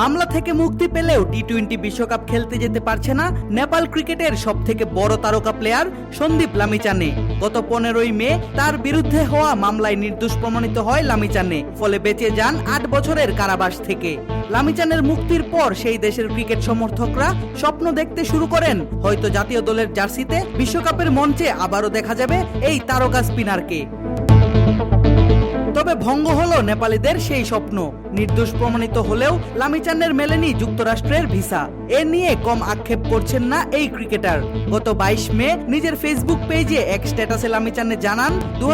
মামলা থেকে মুক্তি পেলেও টি টোয়েন্টি বিশ্বকাপ খেলতে যেতে পারছে না নেপাল ক্রিকেটের সব থেকে বড় তারকা প্লেয়ার সন্দীপ লামিচানে। গত পনেরোই মে তার বিরুদ্ধে হওয়া মামলায় নির্দোষ প্রমাণিত হয় লামিচানে, ফলে বেঁচে যান আট বছরের কারাবাস থেকে। লামিচানের মুক্তির পর সেই দেশের ক্রিকেট সমর্থকরা স্বপ্ন দেখতে শুরু করেন। হয়তো জাতীয় দলের জার্সিতে বিশ্বকাপের মঞ্চে আবারও দেখা যাবে এই তারকা স্পিনারকে। ভঙ্গ হলো নেপালিদের সেই স্বপ্ন। নির্দোষ প্রমাণিত হলেও লামিচানের মেলেনি যুক্তরাষ্ট্রের ভিসা। এ নিয়ে কম আক্ষেপ করছেন না এই ক্রিকেটার। গত বাইশ মে নিজের ফেসবুক পেজে এক স্ট্যাটাসে লামিচানে জানান দু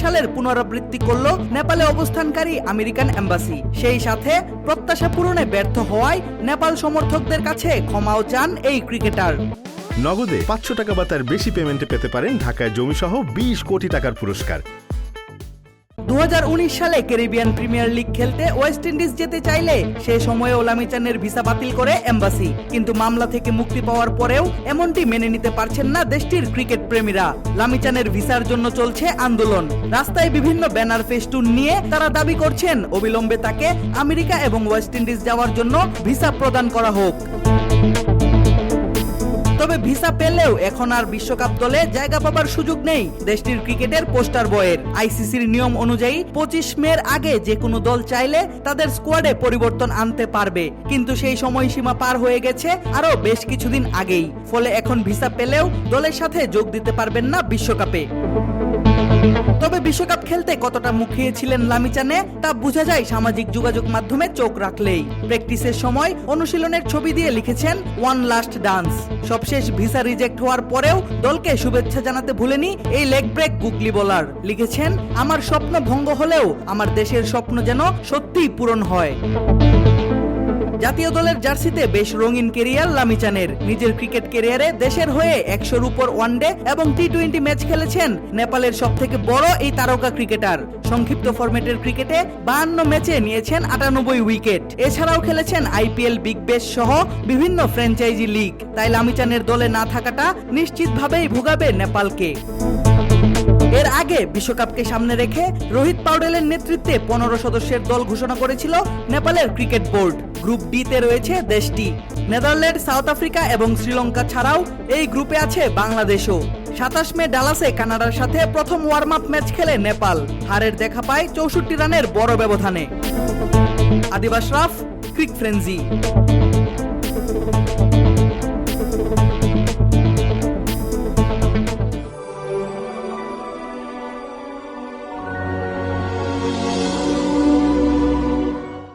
সালের পুনরাবৃত্তি করল নেপালে অবস্থানকারী আমেরিকান এম্বাসি। সেই সাথে প্রত্যাশা পূরণে ব্যর্থ হওয়ায় নেপাল সমর্থকদের কাছে ক্ষমাও চান এই ক্রিকেটার। নগদে পাঁচশো টাকা বা তার বেশি পেমেন্টে পেতে পারেন ঢাকায় জমিসহ বিশ কোটি টাকার পুরস্কার। দু হাজার উনিশ সালে ক্যারিবিয়ান প্রিমিয়ার লিগ খেলতে ওয়েস্ট ইন্ডিজ যেতে চাইলে সে সময়ে ওলামিচানের ভিসা বাতিল করে এম্বাসি। কিন্তু মামলা থেকে মুক্তি পাওয়ার পরেও এমনটি মেনে নিতে পারছেন না দেশটির ক্রিকেট প্রেমীরা। লামিচানের ভিসার জন্য চলছে আন্দোলন। রাস্তায় বিভিন্ন ব্যানার ফেস্টুন নিয়ে তারা দাবি করছেন, অবিলম্বে তাকে আমেরিকা এবং ওয়েস্ট ইন্ডিজ যাওয়ার জন্য ভিসা প্রদান করা হোক। ভিসা পেলেও এখন আর বিশ্বকাপ দলে জায়গা পাবার সুযোগ নেই। দেশটির ক্রিকেটের পোস্টার বয়ের আইসিসির নিয়ম অনুযায়ী পঁচিশ মের আগে যে কোনো দল চাইলে তাদের স্কোয়াডে পরিবর্তন আনতে পারবে। কিন্তু সেই সময়সীমা পার হয়ে গেছে আরও বেশ কিছুদিন আগেই। ফলে এখন ভিসা পেলেও দলের সাথে যোগ দিতে পারবেন না বিশ্বকাপে। তবে বিশ্বকাপ খেলতে কতটা মুখিয়ে ছিলেন লামিচানে, তা বোঝা যায় সামাজিক যোগাযোগ মাধ্যমে চোখ রাখলেই। প্র্যাকটিসের সময় অনুশীলনের ছবি দিয়ে লিখেছেন ওয়ান লাস্ট ডান্স সবশেষ ভিসা রিজেক্ট হওয়ার পরেও দলকে শুভেচ্ছা জানাতে ভুলেনি এই লেগ ব্রেক গুগলি বোলার। লিখেছেন, আমার স্বপ্ন ভঙ্গ হলেও আমার দেশের স্বপ্ন যেন সত্যিই পূরণ হয়। জাতীয় দলের জার্সিতে বেশ রঙিন কেরিয়ার লামিচানের। নিজের ক্রিকেট কেরিয়ারে দেশের হয়ে একশোর উপর ওয়ানডে এবং টি টোয়েন্টি ম্যাচ খেলেছেন নেপালের সব থেকে বড় এই তারকা ক্রিকেটার। সংক্ষিপ্ত ফরম্যাটের ক্রিকেটে বাহান্ন ম্যাচে নিয়েছেন আটানব্বই উইকেট। এছাড়াও খেলেছেন আইপিএল বিগ বেশ সহ বিভিন্ন ফ্র্যাঞ্চাইজি লিগ। তাই লামিচানের দলে না থাকাটা নিশ্চিতভাবেই ভোগাবে নেপালকে। এর আগে বিশ্বকাপকে সামনে রেখে রোহিত পাউডেলের নেতৃত্বে পনেরো সদস্যের দল ঘোষণা করেছিল নেপালের ক্রিকেট বোর্ড। গ্রুপ ডি তে রয়েছে দেশটি নেদারল্যান্ড, সাউথ আফ্রিকা এবং শ্রীলঙ্কা ছাড়াও এই গ্রুপে আছে বাংলাদেশও। সাতাশ মে ডালাসে কানাডার সাথে প্রথম ওয়ার্ম আপ ম্যাচ খেলে নেপাল। হারের দেখা পায় চৌষট্টি রানের বড় ব্যবধানে। আদিবাস রাফ, ক্রিক ফ্রেঞ্জি